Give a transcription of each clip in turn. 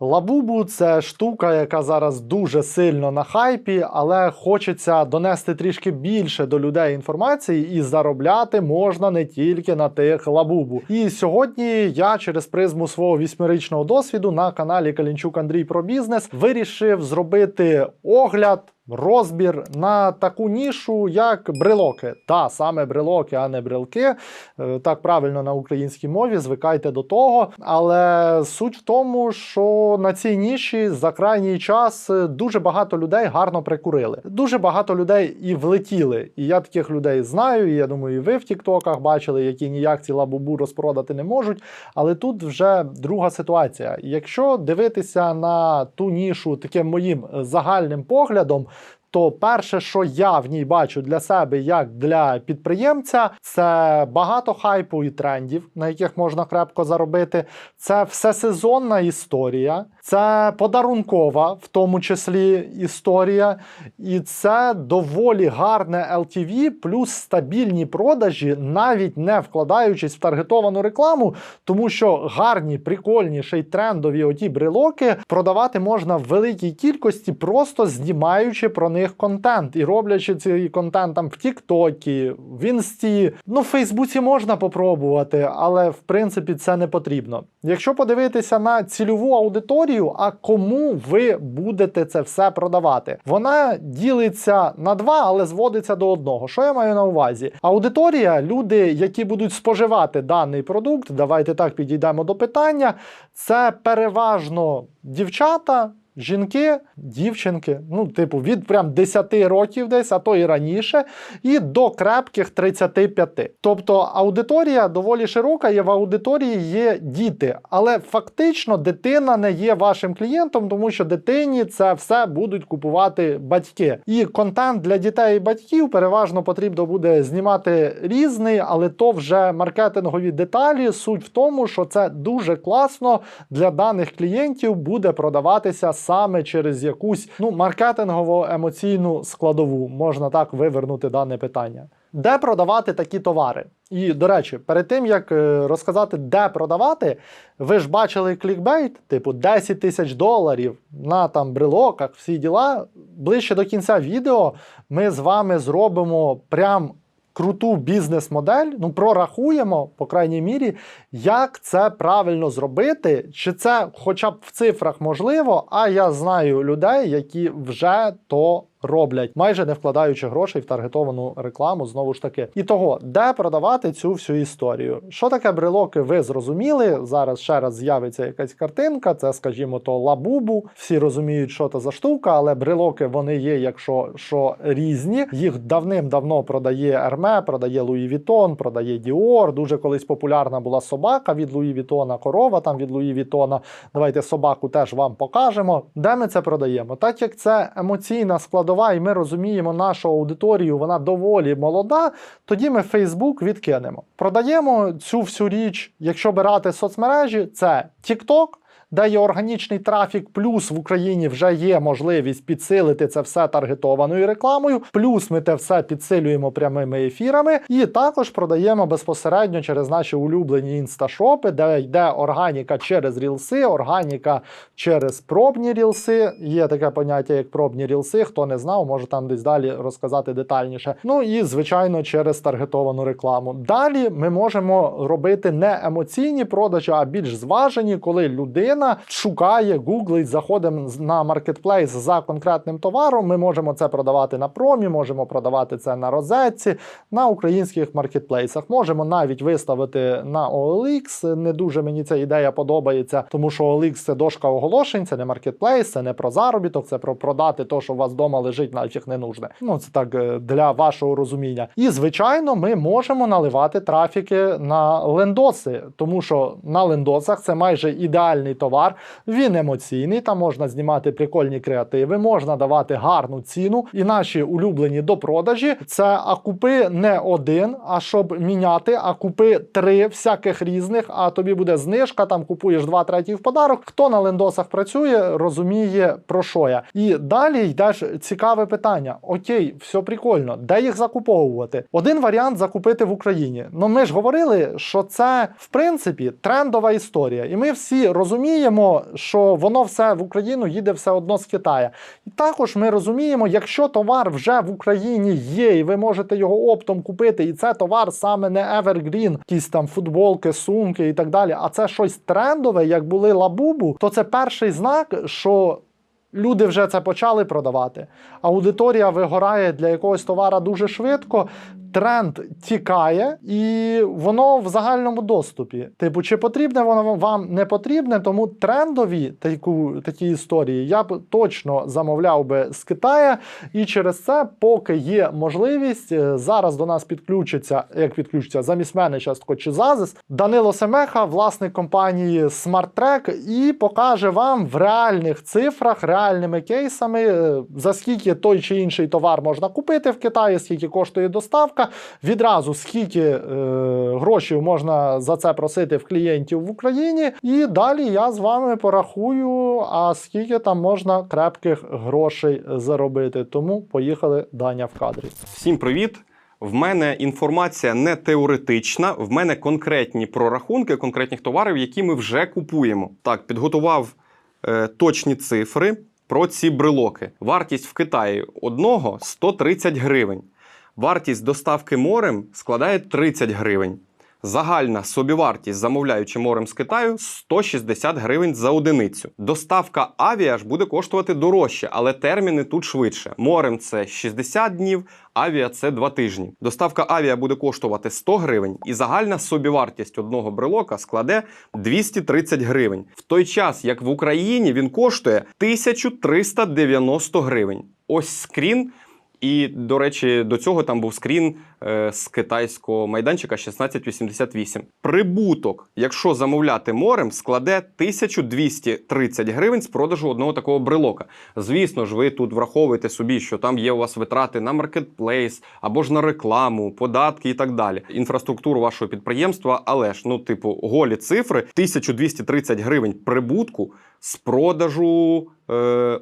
Лабубу це штука, яка зараз дуже сильно на хайпі, але хочеться донести трішки більше до людей інформації, і заробляти можна не тільки на тих лабубу. І сьогодні я через призму свого вісьмирічного досвіду на каналі Калінчук Андрій про бізнес вирішив зробити огляд. Розбір на таку нішу, як брелоки. Та саме брелоки, а не брелки. Е, Так правильно на українській мові, звикайте до того. Але суть в тому, що на цій ніші за крайній час е, дуже багато людей гарно прикурили. Дуже багато людей і влетіли. І я таких людей знаю. І я думаю, і ви в Тіктоках бачили, які ніяк ці лабубу розпродати не можуть. Але тут вже друга ситуація. Якщо дивитися на ту нішу таким моїм е, загальним поглядом. То перше, що я в ній бачу для себе як для підприємця, це багато хайпу і трендів, на яких можна крепко заробити. Це всесезонна історія, це подарункова, в тому числі історія, і це доволі гарне LTV плюс стабільні продажі, навіть не вкладаючись в таргетовану рекламу, тому що гарні, прикольні, ще й трендові оті брелоки продавати можна в великій кількості, просто знімаючи про них контент і роблячи цей контент там в Тіктокі, в Інсті. Ну, в Фейсбуці можна попробувати, але в принципі це не потрібно. Якщо подивитися на цільову аудиторію, а кому ви будете це все продавати, вона ділиться на два, але зводиться до одного. Що я маю на увазі? Аудиторія, люди, які будуть споживати даний продукт, давайте так підійдемо до питання. Це переважно дівчата. Жінки, дівчинки, ну, типу, від прям 10 років десь, а то і раніше, і до крепких 35. Тобто аудиторія доволі широка, і в аудиторії є діти. Але фактично дитина не є вашим клієнтом, тому що дитині це все будуть купувати батьки. І контент для дітей і батьків переважно потрібно буде знімати різний, але то вже маркетингові деталі. Суть в тому, що це дуже класно для даних клієнтів буде продаватися саме через якусь ну маркетингово емоційну складову. Можна так вивернути дане питання. Де продавати такі товари? І до речі, перед тим як е, розказати, де продавати, ви ж бачили клікбейт, типу 10 тисяч доларів на там брелоках, всі діла. Ближче до кінця відео ми з вами зробимо прям круту бізнес-модель, ну прорахуємо, по крайній мірі, як це правильно зробити, чи це хоча б в цифрах можливо, а я знаю людей, які вже то роблять, майже не вкладаючи грошей в таргетовану рекламу, знову ж таки. І того, де продавати цю всю історію. Що таке брелоки, ви зрозуміли. Зараз ще раз з'явиться якась картинка, це, скажімо, то лабубу. Всі розуміють, що це за штука, але брелоки вони є, якщо що різні. Їх давним-давно продає Ерме, продає Луї Вітон, продає Діор. Дуже колись популярна була собака від Луї Вітона, корова там від Луї Вітона. Давайте собаку теж вам покажемо. Де ми це продаємо? Так як це емоційна складова, і ми розуміємо нашу аудиторію, вона доволі молода. Тоді ми Facebook відкинемо. Продаємо цю всю річ, якщо брати соцмережі, це TikTok, де є органічний трафік, плюс в Україні вже є можливість підсилити це все таргетованою рекламою. Плюс ми те все підсилюємо прямими ефірами, і також продаємо безпосередньо через наші улюблені інсташопи, де йде органіка через рілси, органіка через пробні рілси. Є таке поняття, як пробні рілси. Хто не знав, може там десь далі розказати детальніше. Ну і звичайно, через таргетовану рекламу. Далі ми можемо робити не емоційні продажі, а більш зважені, коли людина шукає, гуглить, заходить на маркетплейс за конкретним товаром. Ми можемо це продавати на промі, можемо продавати це на розетці, на українських маркетплейсах. Можемо навіть виставити на OLX. Не дуже мені ця ідея подобається, тому що OLX – це дошка оголошень, це не маркетплейс, це не про заробіток, це про продати те, що у вас вдома лежить, нафіг не нужне. Ну це так е, для вашого розуміння. І звичайно, ми можемо наливати трафіки на лендоси, тому що на лендосах це майже ідеальний товар. Він емоційний, там можна знімати прикольні креативи, можна давати гарну ціну. І наші улюблені до продажі це акупи не один, а щоб міняти, а купи три всяких різних. А тобі буде знижка, там купуєш два треті в подарок. Хто на лендосах працює, розуміє про що я. І далі йдеш цікаве питання: окей, все прикольно, де їх закуповувати? Один варіант закупити в Україні. Ну ми ж говорили, що це в принципі трендова історія, і ми всі розуміємо. Розуміємо, що воно все в Україну їде все одно з Китаю. І також ми розуміємо, якщо товар вже в Україні є, і ви можете його оптом купити, і це товар саме не Evergreen, якісь там футболки, сумки і так далі, а це щось трендове, як були лабубу, то це перший знак, що. Люди вже це почали продавати. Аудиторія вигорає для якогось товара дуже швидко. Тренд тікає, і воно в загальному доступі. Типу, чи потрібне воно вам не потрібне, тому трендові таку, такі історії я б точно замовляв би з Китаю. І через це, поки є можливість, е, зараз до нас підключиться, як підключиться замість мене частко чи Зазис, Данило Семеха, власник компанії SmartTrack, і покаже вам в реальних цифрах, реальними кейсами, е, за скільки той чи інший товар можна купити в Китаї, скільки коштує доставка. Відразу скільки е, грошей можна за це просити в клієнтів в Україні. І далі я з вами порахую, а скільки там можна крепких грошей заробити. Тому поїхали Даня в кадрі. Всім привіт! В мене інформація не теоретична, в мене конкретні прорахунки конкретних товарів, які ми вже купуємо. Так, підготував е, точні цифри про ці брелоки. Вартість в Китаї одного 130 гривень. Вартість доставки морем складає 30 гривень. Загальна собівартість, замовляючи морем з Китаю, 160 гривень за одиницю. Доставка авіа ж буде коштувати дорожче, але терміни тут швидше. Морем це 60 днів, авіа це 2 тижні. Доставка авіа буде коштувати 100 гривень, і загальна собівартість одного брелока складе 230 гривень. В той час, як в Україні він коштує 1390 гривень. Ось скрін. І, до речі, до цього там був скрін е, з китайського майданчика 1688. Прибуток, якщо замовляти морем, складе 1230 гривень з продажу одного такого брелока. Звісно ж, ви тут враховуєте собі, що там є у вас витрати на маркетплейс або ж на рекламу, податки і так далі. Інфраструктуру вашого підприємства, але ж, ну, типу, голі цифри 1230 гривень прибутку з продажу е,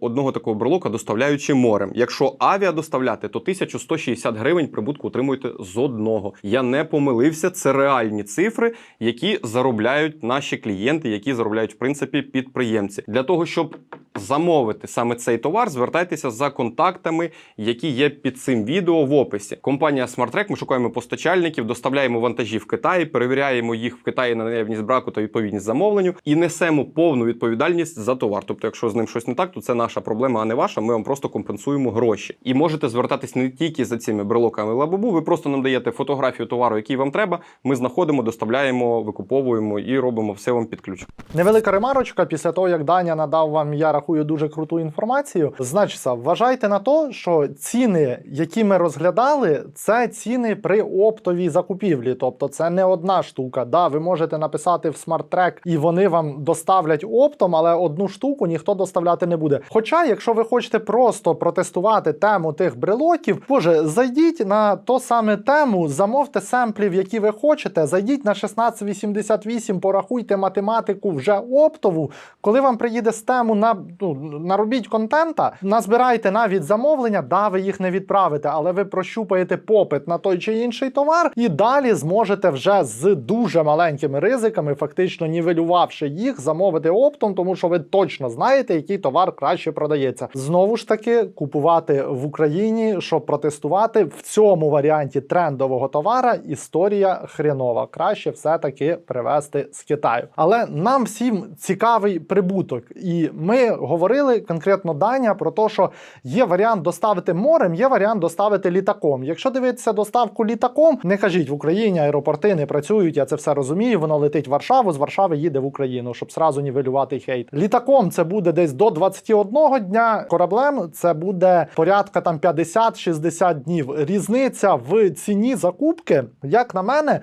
одного такого брелока, доставляючи морем. Якщо авіа доставляти, то 1160 гривень прибутку отримуєте з одного. Я не помилився, це реальні цифри, які заробляють наші клієнти, які заробляють в принципі підприємці. Для того, щоб замовити саме цей товар, звертайтеся за контактами, які є під цим відео в описі. Компанія SmartTrack, ми шукаємо постачальників, доставляємо вантажі в Китаї, перевіряємо їх в Китаї на наявність браку та відповідність замовленню і несемо повну відповідальність за товар. Тобто, якщо з ним щось не так, то це наша проблема, а не ваша. Ми вам просто компенсуємо гроші. І можете звертатись не тільки за цими брелоками лабубу. Ви просто нам даєте фотографію товару, який вам треба. Ми знаходимо, доставляємо, викуповуємо і робимо все вам під ключ. Невелика ремарочка після того, як Даня надав вам, я рахую, дуже круту інформацію. Значиться, вважайте на то, що ціни, які ми розглядали, це ціни при оптовій закупівлі. Тобто це не одна штука. Да, ви можете написати в смарт-трек, і вони вам доставлять оптом, але одну штуку ніхто доставляти не буде. Хоча, якщо ви хочете просто протестувати тему тих брелоків, боже, зайдіть на то саме тему, замовте семплів, які ви хочете. Зайдіть на 1688, порахуйте математику вже оптову. Коли вам приїде з тему на ну, наробіть контента, назбирайте навіть замовлення, да, ви їх не відправите, але ви прощупаєте попит на той чи інший товар, і далі зможете вже з дуже маленькими ризиками, фактично нівелювавши їх, замовити оптом, тому що ви точно знаєте, який товар краще продається. Знову ж таки, купувати в Україні, щоб протестувати в цьому варіанті трендового товара. Історія хренова. Краще все-таки привезти з Китаю. Але нам всім цікавий прибуток, і ми говорили конкретно Даня про те, що є варіант доставити морем, є варіант доставити літаком. Якщо дивитися доставку літаком, не кажіть в Україні аеропорти не працюють. Я це все розумію. Воно летить в Варшаву, з Варшави їде в Україну, щоб сразу нівелювати хейт. Літаком це буде десь до 21 дня. Кораблем це буде порядка там 50-60 днів. Різниця в ціні закупки, як на мене.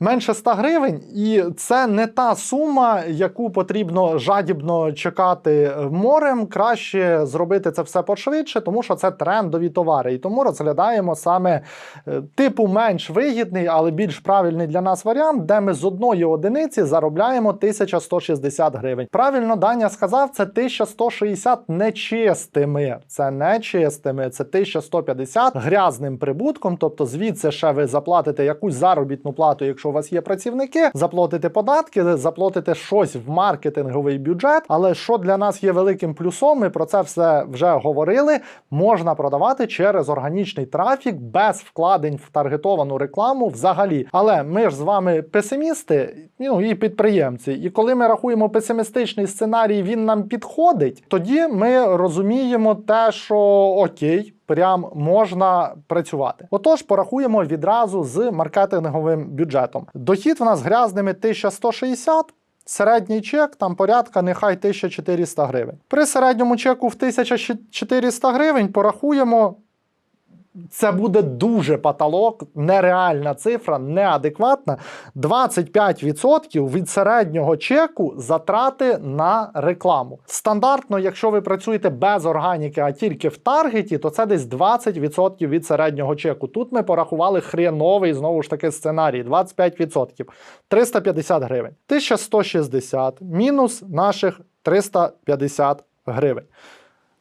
Менше 100 гривень, і це не та сума, яку потрібно жадібно чекати морем. Краще зробити це все пошвидше, тому що це трендові товари. І тому розглядаємо саме е, типу менш вигідний, але більш правильний для нас варіант, де ми з одної одиниці заробляємо 1160 гривень. Правильно Даня сказав, це 1160 нечистими. Це нечистими, це 1150 грязним прибутком. Тобто звідси ще ви заплатите якусь заробітну плату, якщо якщо у вас є працівники, заплатите податки, заплатите щось в маркетинговий бюджет. Але що для нас є великим плюсом, ми про це все вже говорили. Можна продавати через органічний трафік без вкладень в таргетовану рекламу взагалі. Але ми ж з вами песимісти, ну і підприємці. І коли ми рахуємо песимістичний сценарій, він нам підходить, тоді ми розуміємо те, що окей. Прям можна працювати. Отож, порахуємо відразу з маркетинговим бюджетом. Дохід в нас грязними 1160, середній чек там порядка нехай 1400 гривень. При середньому чеку в 1400 гривень порахуємо. Це буде дуже потолок, нереальна цифра, неадекватна. 25% від середнього чеку затрати на рекламу. Стандартно, якщо ви працюєте без органіки, а тільки в таргеті, то це десь 20% від середнього чеку. Тут ми порахували хреновий знову ж таки сценарій: 25%. 350 гривень. 1160 мінус наших 350 гривень.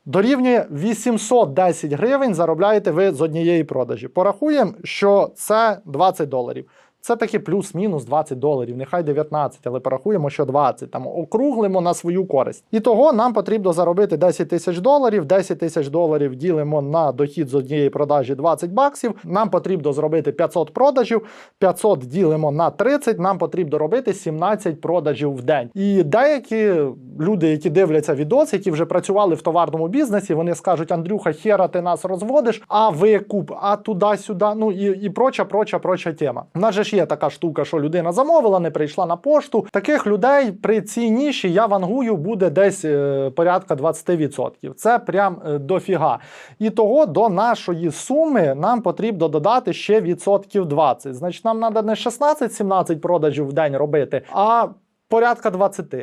Дорівнює 810 гривень заробляєте ви з однієї продажі. Порахуємо, що це 20 доларів. Це таки плюс-мінус 20 доларів, нехай 19, але порахуємо, що 20. Там округлимо на свою користь. І того нам потрібно заробити 10 тисяч доларів. 10 тисяч доларів ділимо на дохід з однієї продажі 20 баксів. Нам потрібно зробити 500 продажів. 500 ділимо на 30, нам потрібно робити 17 продажів в день. І деякі люди, які дивляться відос, які вже працювали в товарному бізнесі, вони скажуть: Андрюха, хера, ти нас розводиш, а викуп, а туди-сюди. Ну і, і проча, проча, проча тема. У нас же ж є така штука, що людина замовила, не прийшла на пошту. Таких людей при цій ніші я вангую буде десь е, порядка 20%. Це прям е, дофіга. І того до нашої суми нам потрібно додати ще відсотків 20. Значить, нам треба не 16-17 продажів в день робити, а порядка 20.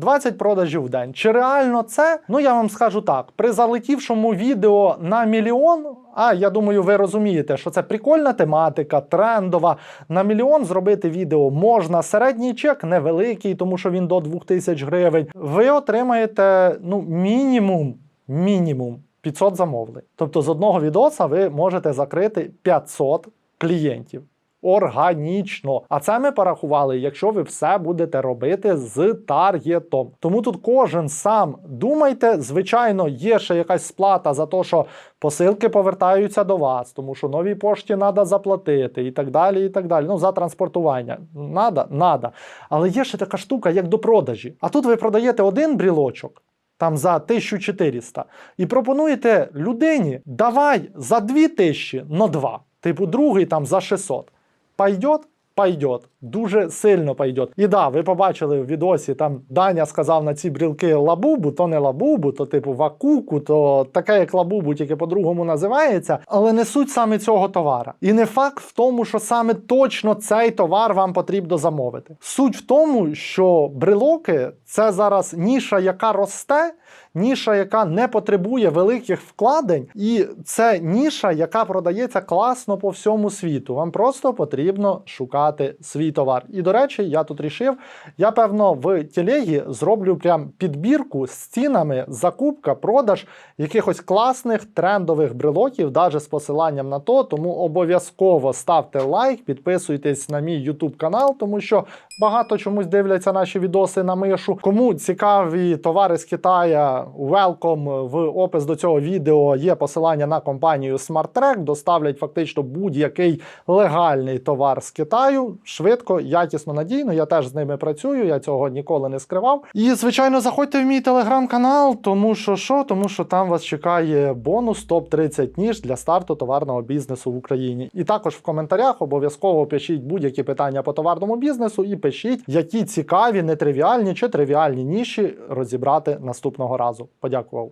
20 продажів в день. Чи реально це? Ну я вам скажу так: при залетівшому відео на мільйон. А я думаю, ви розумієте, що це прикольна тематика, трендова. На мільйон зробити відео можна. Середній чек невеликий, тому що він до 2000 гривень. Ви отримаєте ну мінімум, мінімум 500 замовлень. Тобто з одного відоса ви можете закрити 500 клієнтів. Органічно. А це ми порахували, якщо ви все будете робити з таргетом. Тому тут кожен сам думайте. Звичайно, є ще якась сплата за те, що посилки повертаються до вас, тому що новій пошті треба заплатити і так далі. і так далі. Ну, за транспортування. Надо? Надо. Але є ще така штука, як до продажі. А тут ви продаєте один брілочок. Там за 1400 і пропонуєте людині давай за 2000, но два. Типу, другий там за 600. Пойдет? Пойдет. Дуже сильно пойдет. І да, ви побачили в відосі, там Даня сказав на ці брілки лабубу, то не лабубу, то типу вакуку, то таке як лабубу, тільки по-другому називається. Але не суть саме цього товара. І не факт в тому, що саме точно цей товар вам потрібно замовити. Суть в тому, що брелоки це зараз ніша, яка росте. Ніша, яка не потребує великих вкладень, і це ніша, яка продається класно по всьому світу. Вам просто потрібно шукати свій товар. І до речі, я тут рішив, я певно в телегі зроблю прям підбірку з цінами, закупка, продаж якихось класних трендових брелоків, навіть з посиланням на то. Тому обов'язково ставте лайк, підписуйтесь на мій YouTube канал, тому що багато чомусь дивляться наші відоси на мишу. Кому цікаві товари з Китая, welcome в опис до цього відео є посилання на компанію SmartTrack. Доставлять фактично будь-який легальний товар з Китаю швидко, якісно, надійно. Я теж з ними працюю, я цього ніколи не скривав. І звичайно, заходьте в мій телеграм-канал, тому що що? Тому що там вас чекає бонус топ 30 ніж для старту товарного бізнесу в Україні. І також в коментарях обов'язково пишіть будь-які питання по товарному бізнесу і пишіть, які цікаві, нетривіальні чи тривіальні ніші розібрати наступного разу. Подякував.